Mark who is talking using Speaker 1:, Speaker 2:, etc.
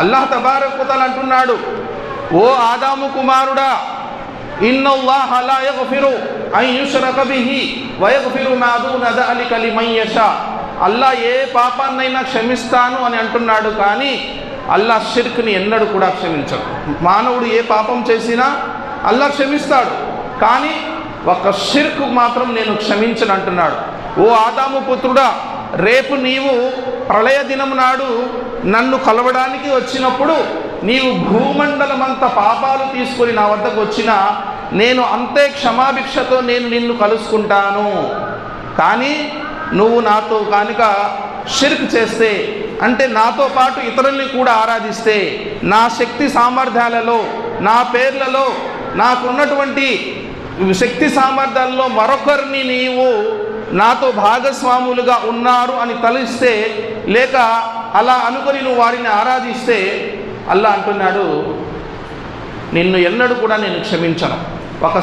Speaker 1: అల్లాహ్ తబారకుతలు అంటున్నాడు ఓ ఆదాము కుమారుడా అల్లా ఏ పాపాన్నైనా క్షమిస్తాను అని అంటున్నాడు కానీ అల్లా షిర్క్ని ఎన్నడూ కూడా క్షమించడు. మానవుడు ఏ పాపం చేసినా అల్లా క్షమిస్తాడు కానీ ఒక షిర్క్ మాత్రం నేను క్షమించను అంటున్నాడు. ఓ ఆదాము పుత్రుడా రేపు నీవు ప్రళయ దినం నాడు నన్ను కలవడానికి వచ్చినప్పుడు నీవు భూమండలమంత పాపాలు తీసుకొని నా వద్దకు వచ్చినా నేను అంతే క్షమాభిక్షతో నేను నిన్ను కలుసుకుంటాను. కానీ నువ్వు నాతో కానుక షిర్క్ చేస్తే అంటే నాతో పాటు ఇతరుల్ని కూడా ఆరాధిస్తే నా శక్తి సామర్థ్యాలలో నా పేర్లలో నాకున్నటువంటి శక్తి సామర్థ్యాల్లో మరొకరిని నీవు నాతో భాగస్వాములుగా ఉన్నారు అని తలిస్తే లేక అలా అనుకొని నువ్వు వారిని ఆరాధిస్తే అల్లా అంటున్నాడు నిన్ను ఎన్నడూ కూడా నేను క్షమించను. ఒక